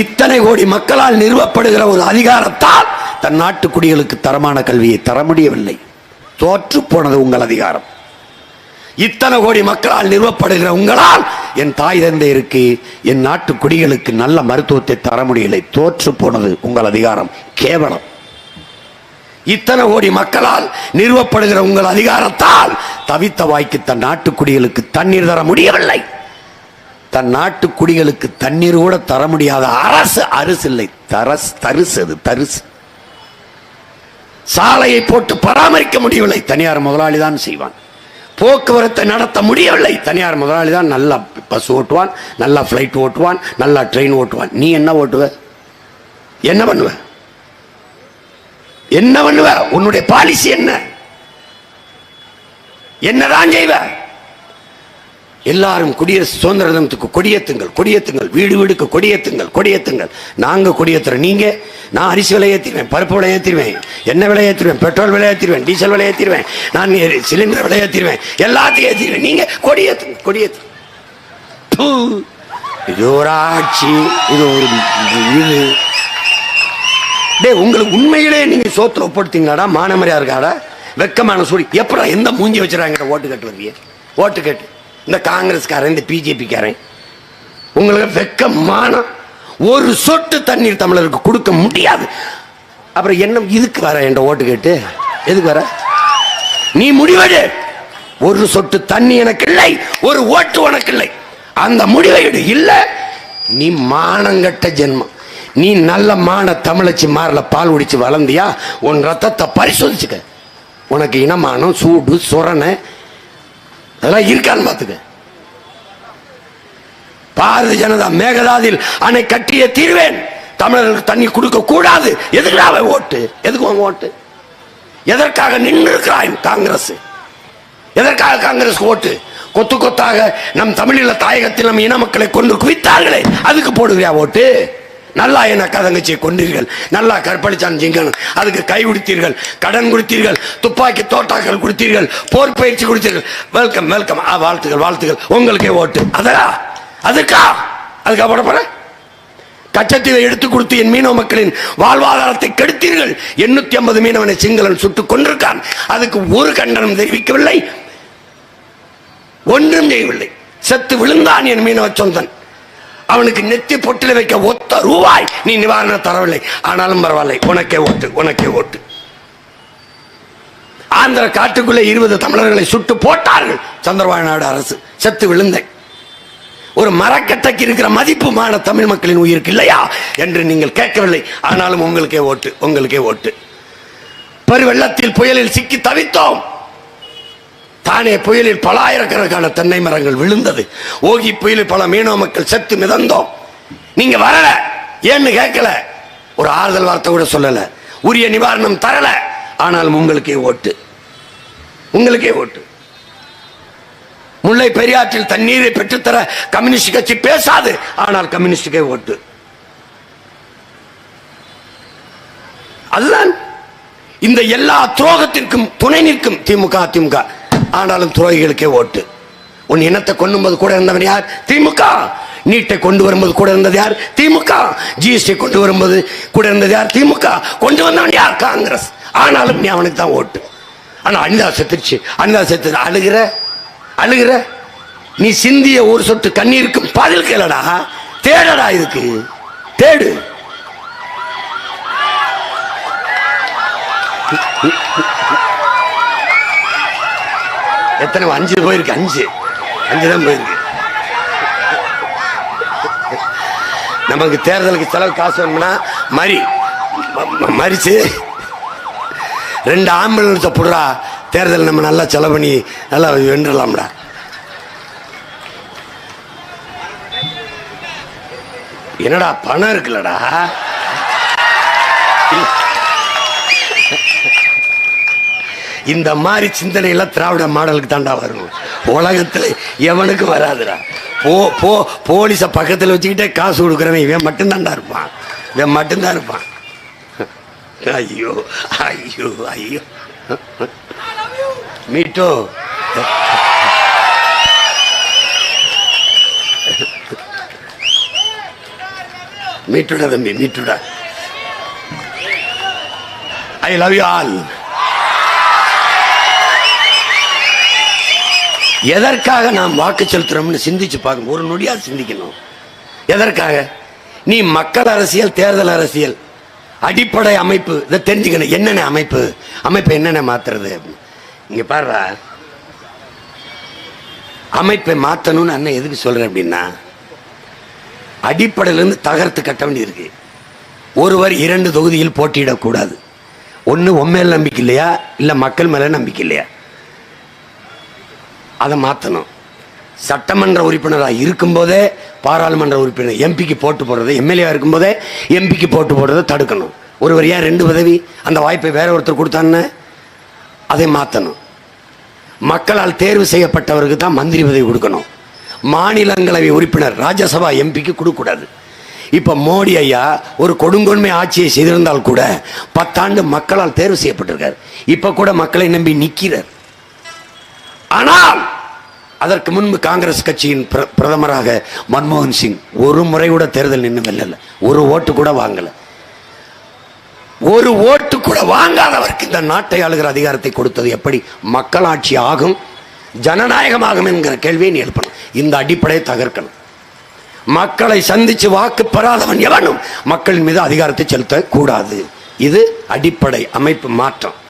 இத்தனை கோடி மக்களால் நிறுவப்படுகிற ஒரு அதிகாரத்தால் தன் நாட்டு குடிகளுக்கு தரமான கல்வியை தர முடியவில்லை. தோற்று போனது உங்கள் அதிகாரம். இத்தனை கோடி மக்களால் நிறுவப்படுகிற உங்களால் என் தாய் தந்தையருக்கு என் நாட்டு குடிகளுக்கு நல்ல மருத்துவத்தை தர முடியலை. தோற்று போனது உங்கள் அதிகாரம். கேவலம். இத்தனை கோடி மக்களால் நிறுவப்படுகிற உங்கள் அதிகாரத்தால் தவித்த வாய்க்கு தன் நாட்டு குடிகளுக்கு தண்ணீர் தர முடியவில்லை. தன் நாட்டு குடிகளுக்கு தண்ணீர் கூட தர முடியாத அரசு அரசு இல்லை. தரஸ் தரிசு அது தரிசு. சாலையை போட்டு பராமரிக்க முடியவில்லை. தனியார் முதலாளி தான் செய்வான். போக்குவரத்தை நடத்த முடியவில்லை. தனியார் முதலாளி தான் நல்லா பஸ் ஓட்டுவான் நல்லா ஃப்ளைட் ஓட்டுவான் நல்லா ட்ரெயின் ஓட்டுவான். நீ என்ன ஓட்டுவ? என்ன பண்ணுவ? என்ன பண்ணுவ? உன்னுடைய பாலிசி என்ன? என்னதான் செய்வ? எல்லாரும் குடியரசு சுதந்திர தினத்துக்கு கொடியேத்துங்கள் கொடியேத்துங்கள். வீடு வீடுக்கு கொடியேத்துங்கள் கொடியேத்துங்கள். நாங்கள் கொடியேற்றுறோம் நீங்கள் நான் அரிசி விலை ஏற்றிடுவேன் பருப்பு விலை ஏற்றிடுவேன் எண்ணெய் விலை ஏற்றிடுவேன் பெட்ரோல் விலை ஏற்றிடுவேன் டீசல் விலை ஏற்றிடுவேன் நான் சிலிண்டர் விலை ஏற்றிடுவேன் எல்லாத்தையும் ஏற்றிடுவேன் நீங்கள் கொடியேத்துங்க கொடியேத்து இது ஒரு ஆட்சி இது ஒரு இது டேய் உங்களுக்கு உண்மையிலே நீங்கள் சோத்துல ஒப்படுத்தீங்களாடா? மானமரியா இருக்காடா? வெக்கமான சூடி. எப்படா எந்த மூஞ்சி வச்சுறாங்க ஓட்டு கட்டு வந்தீங்க ஓட்டு கட்டு. இந்த காங்கிரஸ்காரன் இந்த பிஜேபிக்காரன் உங்களுக்கு வெக்கமான ஒரு சொட்டு தண்ணீர் தமிழருக்கு கொடுக்க முடியாது. அப்புறம் என்ன இதுக்கு வர என்ற ஓட்டு கேட்டு எதுக்கு வர? நீ முடிவெடு. ஒரு சொட்டு தண்ணி எனக்கு இல்லை ஒரு ஓட்டு உனக்கு இல்லை. அந்த முடிவை எடு இல்ல நீ மானங்கட்ட ஜென்மம். நீ நல்ல மான தமிழச்சி மாறல பால் குடிச்சு வளர்ந்தியா உன் ரத்தத்தை பரிசோதிச்சுக்க. உனக்கு இனமானம் சூடு சுரணை அதெல்லாம் இருக்கான்னு பார்த்துக்க. பாரதிய ஜனதா மேகதாதில் அணை கட்டிய தீர்வேன். தமிழர்களுக்கு தண்ணி கொடுக்க கூடாது. எதுக்குடா ஓட்டு? எதுக்கு ஓட்டு? எதற்காக நின்று இருக்கிறாய் காங்கிரஸ்? எதற்காக காங்கிரஸ் ஓட்டு? கொத்து கொத்தாக நம் தமிழீழ தாயகத்தில் நம் இன மக்களை கொண்டு குவித்தார்களே. அதுக்கு போடுவியா ஓட்டு? நல்லா என கதங்கச்சியை கொண்டீர்கள் நல்லா கற்பழிச்சான் ஜிங்கன். அதுக்கு கை கொடுத்தீர்கள் கடன் கொடுத்தீர்கள் துப்பாக்கி தோட்டாக்கள் கொடுத்தீர்கள் போர் பயிற்சி கொடுத்தீர்கள். வெல்கம் வெல்கம் ஆ, வாழ்த்துகள் வாழ்த்துகள் உங்களுக்கே ஓட்டு. அதா அதுக்கா அதுக்கா போட போற? கச்சத்தீவை எடுத்து கொடுத்து என் மீனவ மக்களின் வாழ்வாதாரத்தை கெடுத்தீர்கள். எண்ணூத்தி ஐம்பது மீனவனை சிங்களன் சுட்டுக் கொண்டிருக்கான் அதுக்கு ஒரு கண்டனம் தெரிவிக்கவில்லை. ஒன்றும் செய்யவில்லை. செத்து விழுந்தான் என் மீனவ சொந்தன். அவனுக்கு நெத்தி பொட்டில் வைக்க ஒத்த ரூபாய். நீ நிவாரணம் தரவில்லை. ஆனாலும் பரவாயில்லை. உனக்கே ஓட்டு உனக்கே ஓட்டு. ஆந்திர காட்டுக்குள்ளே இருபது தமிழர்களை சுட்டு போட்டார்கள். சந்திரபாபு நாயுடு அரசு. செத்து விழுந்தேன். ஒரு மரக்கட்டைக்கு இருக்கிற மதிப்புமான தமிழ் மக்களின் உயிருக்கு இல்லையா என்று நீங்கள் கேட்கவில்லை. ஆனாலும் உங்களுக்கே ஓட்டு உங்களுக்கே ஓட்டு. பெருவெள்ளத்தில் புயலில் சிக்கி தவித்தோம். தானே புயலில் பல ஆயிரக்கணக்கான தென்னை மரங்கள் விழுந்தது. ஓகி புயலில் பல மீனவ மக்கள் செத்து மிதந்தோம். நீங்க வரல. ஏன்னு கேட்கல. ஒரு ஆறுதல் வார்த்தை கூட சொல்லல. உரிய நிவாரணம் தரல. ஆனாலும் உங்களுக்கே ஓட்டு. உங்களுக்கே ஓட்டு. முல்லை பெரியாற்றில் தண்ணீரை பெற்றுத்தர கம்யூனிஸ்ட் கட்சி பேசாது. ஆனால் கம்யூனிஸ்டுக்கே ஓட்டு. அதுதான். இந்த எல்லா துரோகத்திற்கும் துணை நிற்கும் திமுக அதிமுக. ஆனாலும் துரோகிகளுக்கே ஓட்டு. உன் இனத்தை கொண்டும்போது கூட இருந்தவன் யார்? திமுக. நீட்டை கொண்டு வரும்போது கூட இருந்தது யார்? திமுக. ஜிஎஸ்டி கொண்டு வரும்போது கூட இருந்தது யார்? திமுக. கொண்டு வந்தவன் யார்? காங்கிரஸ். ஆனாலும் நீ அவனுக்கு தான் ஓட்டு. ஆனால் அனிதா செத்துருச்சு அனிதா செத்து அழுகிற? அழுகிற? நீ சிந்திய ஒரு சொட்டு கண்ணீருக்கும் பதில் கேளடா. தேடடா இதுக்கு. தேடு. எத்தனை அஞ்சு போயிருக்கு அஞ்சு. அஞ்சு தான் போயிருக்கு. நமக்கு தேர்தலுக்கு செலவு காசு வேணும்னா மறி. மறிச்சு ரெண்டு ஆம்புலன்ஸை போடுறா. தேர்தல் நம்ம நல்லா செலவு பண்ணி நல்லா வென்றலாம்டா. என்னடா பணம் இருக்குல்லடா. இந்த மாதிரி சிந்தனை எல்லாம் திராவிட மாடலுக்கு தாண்டா வரும் உலகத்துல எவனுக்கும் வராதுடா. போ போ போலீஸை பக்கத்தில் வச்சுக்கிட்டே காசு கொடுக்குறவன் இவன் மட்டும்தான்டா இருப்பான். இவன் மட்டும்தான் இருப்பான். ஐயோ ஐயோ ஐயோ. மீட்டோ. மீட்டுடா தம்பி மீட்டுடா. ஐ லவ் யூ ஆல் எதற்காக நாம் வாக்கு செலுத்துறோம்னு சிந்திச்சு பார்க்கணும் ஒரு நொடியாக சிந்திக்கணும். எதற்காக? நீ மக்கள் அரசியல் தேர்தல் அரசியல் அடிப்படை அமைப்பு இதை தெரிஞ்சுக்கணும். என்னென்ன அமைப்பு? அமைப்பு என்னென்ன மாத்துறது? இங்கே பாடுறா அமைப்பை மாற்றணும்னு அண்ணன் எதுக்கு சொல்கிறேன் அப்படின்னா அடிப்படையிலேருந்து தகர்த்து கட்ட வேண்டியிருக்கு ஒருவர் இரண்டு தொகுதியில் போட்டியிடக்கூடாது. ஒன்று உண்மையில் நம்பிக்கை இல்லையா? இல்லை மக்கள் மேலே நம்பிக்கை இல்லையா? அதை மாற்றணும் சட்டமன்ற உறுப்பினராக இருக்கும்போதே பாராளுமன்ற உறுப்பினர் எம்பிக்கு போட்டு போடுறது எம்எல்ஏ இருக்கும்போதே எம்பிக்கு போட்டு போடுறதை தடுக்கணும். ஒருவர் ஏன் ரெண்டு உதவி அந்த வாய்ப்பை வேற ஒருத்தர் கொடுத்தான்னு அதை மாற்றணும் மக்களால் தேர்வு செய்யப்பட்டவருக்கு தான் மந்திரி பதவி கொடுக்கணும். மாநிலங்களவை உறுப்பினர் ராஜ்யசபா எம்பிக்கு கொடுக்கக்கூடாது. இப்போ மோடி ஐயா ஒரு கொடுங்கொன்மை ஆட்சியை செய்திருந்தால் கூட பத்தாண்டு மக்களால் தேர்வு செய்யப்பட்டிருக்கார். இப்போ கூட மக்களை நம்பி நிற்கிறார் ஆனால் அதற்கு முன்பு காங்கிரஸ் கட்சியின் பிர- பிரதமராக மன்மோகன் சிங் ஒரு முறை கூட தேர்தல் நின்று வெல்லல. ஒரு ஓட்டு கூட வாங்கல. ஒரு ஓட்டு கூட வாங்காதவருக்கு இந்த நாட்டை ஆளுகிற அதிகாரத்தை கொடுத்தது எப்படி? மக்களாட்சி ஆகும் ஜனநாயகமாகும் என்கிற கேள்வியை நீ எழுப்பணும். இந்த அடிப்படையை தகர்க்கணும். மக்களை சந்திச்சு வாக்கு பெறாதவன் எவனும் மக்களின் மீது அதிகாரத்தை செலுத்த கூடாது இது அடிப்படை அமைப்பு மாற்றம்.